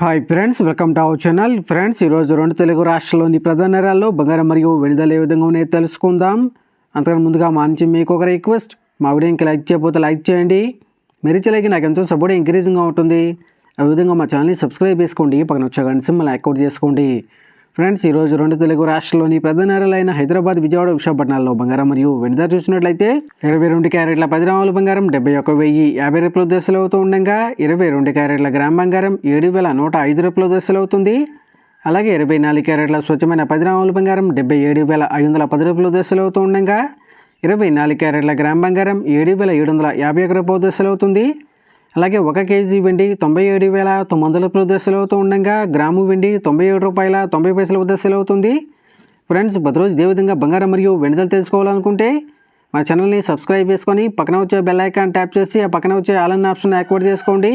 Hi friends welcome to our channel friends ఈరోజు రెండు తెలుగు రాష్ట్రాల్లోని ప్రధాన నగరాల్లో బంగారం మరియు వెనుదల ఏ విధంగా ఉన్నాయో తెలుసుకుందాం. అంతకన్నా ముందుగా మా నుంచి మీకు ఒక రిక్వెస్ట్ మా వీడియోకి లైక్ చేయకపోతే లైక్ చేయండి. మీరు నాకు ఎంతో సపోర్ట్ ఎంకరేజింగ్గా ఉంటుంది. ఆ విధంగా మా ఛానల్ని సబ్స్క్రైబ్ చేసుకోండి. పక్కన వచ్చే గంట సింబల్ యాక్టివేట్ చేసుకోండి. ఫ్రెండ్స్ ఈరోజు రెండు తెలుగు రాష్ట్రాల్లోని పెద్ద నగరాలైన హైదరాబాద్ విజయవాడ విశాఖపట్నాల్లో బంగారం మరియు వెనుద చూసినట్లయితే ఇరవై రెండు క్యారెట్ల పది గ్రాముల బంగారం డెబ్బై ఒక వెయ్యి యాభై రూపాయల దశలు అవుతూ ఉండగా ఇరవై రెండు క్యారెట్ల గ్రామ్ బంగారం ఏడు వేల నూట ఐదు రూపాయల దశలు అవుతుంది. అలాగే ఇరవై నాలుగు క్యారెట్ల స్వచ్ఛమైన పది గ్రాముల బంగారం డెబ్బై ఏడు వేల ఐదు వందల పది రూపాయల దశలు అవుతూ ఉండగా ఇరవై నాలుగు క్యారెట్ల గ్రామ్ బంగారం ఏడు వేల ఏడు వందల యాభై ఒక రూపాయల దశలు అవుతుంది. అలాగే ఒక కేజీ వెండి తొంభై ఏడు వేల తొమ్మిది వందల రూపాయల ఉండగా గ్రాము వెండి తొంభై ఏడు రూపాయల తొంభై పైసల దశలు అవుతుంది ఫ్రెండ్స్ ప్రతిరోజు ఇదే విధంగా బంగారం మరియు వెండిదలు తెలుసుకోవాలనుకుంటే మా ఛానల్ని సబ్స్క్రైబ్ చేసుకొని పక్కన వచ్చే బెల్ ఐకాన్ ట్యాప్ చేసి ఆ పక్కన వచ్చే ఆల్ అన్న ఆప్షన్ యాక్టివేట్ చేసుకోండి.